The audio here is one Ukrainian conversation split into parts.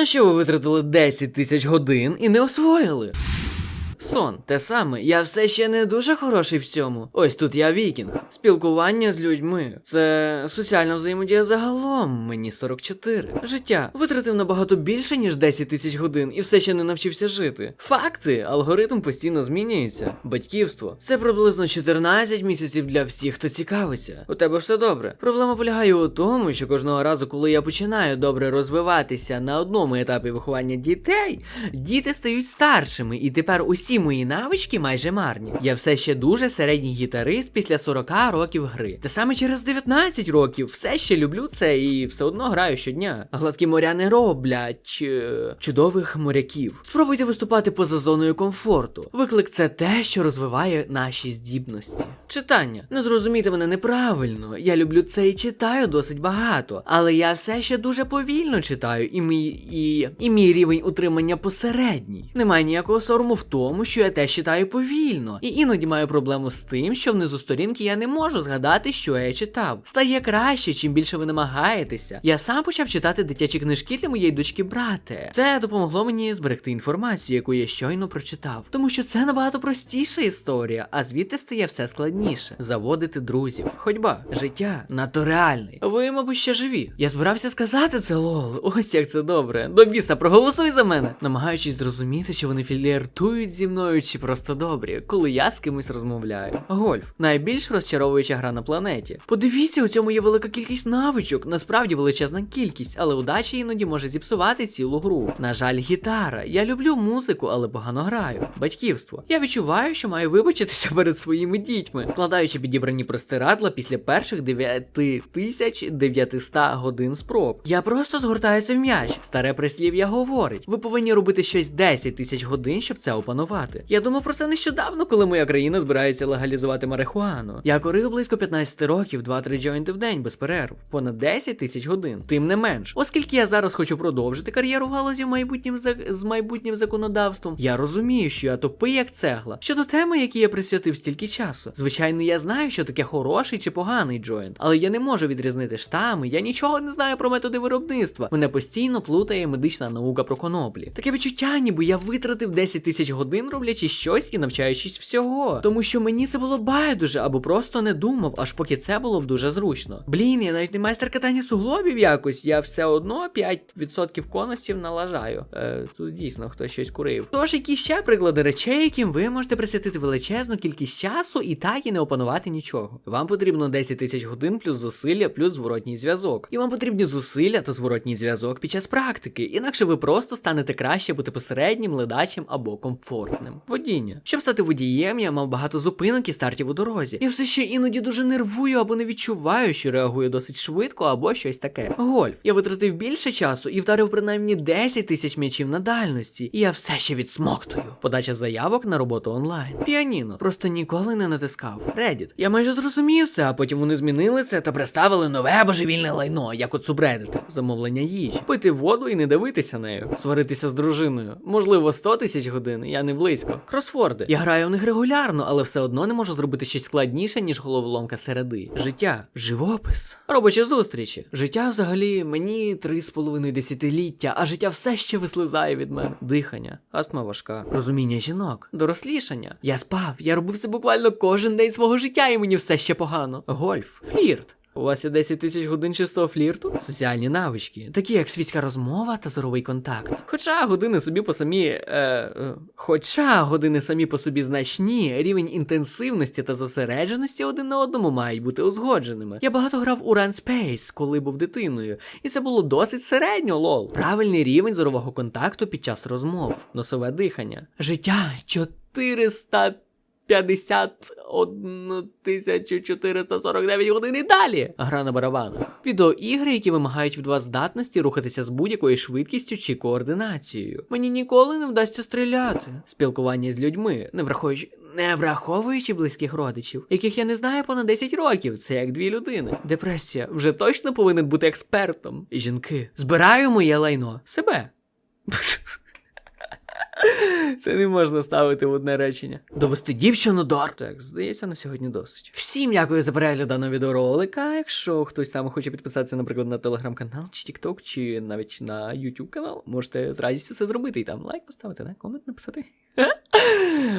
На що ви витратили 10 тисяч годин і не освоїли? Сон, те саме, я все ще не дуже хороший в цьому. Ось тут я вікінг. Спілкування з людьми. Це соціальна взаємодія загалом. Мені 44. Життя витратив набагато більше, ніж 10 тисяч годин, і все ще не навчився жити. Факти, алгоритм постійно змінюється. Батьківство. Це приблизно 14 місяців для всіх, хто цікавиться. У тебе все добре. Проблема полягає у тому, що кожного разу, коли я починаю добре розвиватися на одному етапі виховання дітей, діти стають старшими, і тепер усі мої навички майже марні. Я все ще дуже середній гітарист після 40 років гри. Те саме через 19 років все ще люблю це і все одно граю щодня. Гладкі моря не роблять е, чудових моряків. Спробуйте виступати поза зоною комфорту. Виклик це те, що розвиває наші здібності. Читання. Не зрозумійте мене неправильно. Я люблю це і читаю досить багато, але я все ще дуже повільно читаю, і мій і, і мій рівень утримання посередній. Немає ніякого сорому в тому, що я теж читаю повільно, і іноді маю проблему з тим, що внизу сторінки я не можу згадати, що я читав. Стає краще, чим більше ви намагаєтеся. Я сам почав читати дитячі книжки для моєї дочки брате. Це допомогло мені зберегти інформацію, яку я щойно прочитав, тому що це набагато простіша історія, а звідти стає все складніше. Заводити друзів, ходьба, життя надто реальний. Ви, мабуть, ще живі. Я збирався сказати це лол. Ось як це добре. До біса, проголосуй за мене. Намагаючись зрозуміти, чи вони філіртують зі мною, чи просто добрі, коли я з кимось розмовляю. Гольф найбільш розчаровуюча гра на планеті. Подивіться, у цьому є велика кількість навичок, насправді величезна кількість, але удача іноді може зіпсувати цілу гру. На жаль, гітара. Я люблю музику, але погано граю. Батьківство. Я відчуваю, що маю вибачитися перед своїми дітьми, складаючи підібрані простирадла після перших 9900 годин спроб. Я просто згортаюся в м'яч. Старе прислів'я говорить: ви повинні робити щось 10 тисяч годин, щоб це опанувати. Я думав про це нещодавно, коли моя країна збирається легалізувати марихуану. Я корив близько 15 років, 2-3 джойнти в день без перерв, понад 10 тисяч годин. Тим не менш, оскільки я зараз хочу продовжити кар'єру в галузі майбутнім з майбутнім законодавством, я розумію, що я тупий як цегла. Щодо теми, якій я присвятив стільки часу. Звичайно, я знаю, що таке хороший чи поганий джойнт, але я не можу відрізнити штами, я нічого не знаю про методи виробництва. Мене постійно плутає медична наука про коноплі. Таке відчуття, ніби я витратив 10 тисяч годин роблячи щось і навчаючись всього. Тому що мені це було байдуже або просто не думав, аж поки це було б дуже зручно. Блін, я навіть не майстер катання суглобів якось, я все одно 5% конусів налажаю. Е, тут дійсно хтось щось курив. Тож, які ще приклади речей, яким ви можете присвятити величезну кількість часу і так і не опанувати нічого. Вам потрібно 10 тисяч годин плюс зусилля, плюс зворотній зв'язок. І вам потрібні зусилля та зворотній зв'язок під час практики, інакше ви просто станете краще бути посереднім, ледачим або комфортним. Водіння. Щоб стати водієм, я мав багато зупинок і стартів у дорозі. Я все ще іноді дуже нервую або не відчуваю, що реагую досить швидко або щось таке. Гольф. Я витратив більше часу і вдарив принаймні 10 тисяч м'ячів на дальності, і я все ще відсмоктую. Подача заявок на роботу онлайн. Піаніно. Просто ніколи не натискав. Reddit. Я майже зрозумів це, а потім вони змінили це та представили нове божевільне лайно, як от субредити. Замовлення їжі. Пити воду і не дивитися нею. Сваритися з дружиною. Можливо, 100 тисяч годин, я не близько. Кросфорди. Я граю в них регулярно, але все одно не можу зробити щось складніше, ніж головоломка середи. Життя, живопис, робочі зустрічі. Життя взагалі мені три з половиною десятиліття, а життя все ще вислизає від мене. Дихання, астма важка, розуміння жінок, дорослішання. Я спав, я робив це буквально кожен день свого життя, і мені все ще погано. Гольф, флірт. У вас є 10 тисяч годин чистого флірту? Соціальні навички, такі як світська розмова та зоровий контакт. Хоча години собі по самі. Е, е, хоча години самі по собі значні, рівень інтенсивності та зосередженості один на одному мають бути узгодженими. Я багато грав у Run Space, коли був дитиною, і це було досить середньо, лол. Правильний рівень зорового контакту під час розмов, носове дихання. Життя 400 51 449 годин і далі. Гра на барабанах. Відеоігри, які вимагають від вас здатності рухатися з будь-якою швидкістю чи координацією. Мені ніколи не вдасться стріляти. Спілкування з людьми, не враховуючи. Не враховуючи близьких родичів, яких я не знаю понад 10 років, це як дві людини. Депресія вже точно повинен бути експертом. Жінки, збираю моє лайно себе. Це не можна ставити в одне речення. Довести дівчину до Так, здається, на сьогодні досить. Всім дякую за перегляд даного відеоролика. Якщо хтось там хоче підписатися, наприклад, на телеграм-канал, чи Тікток, чи навіть на YouTube канал, можете з радістю це зробити і там лайк поставити, да? комент написати.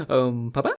Ем, Па-па!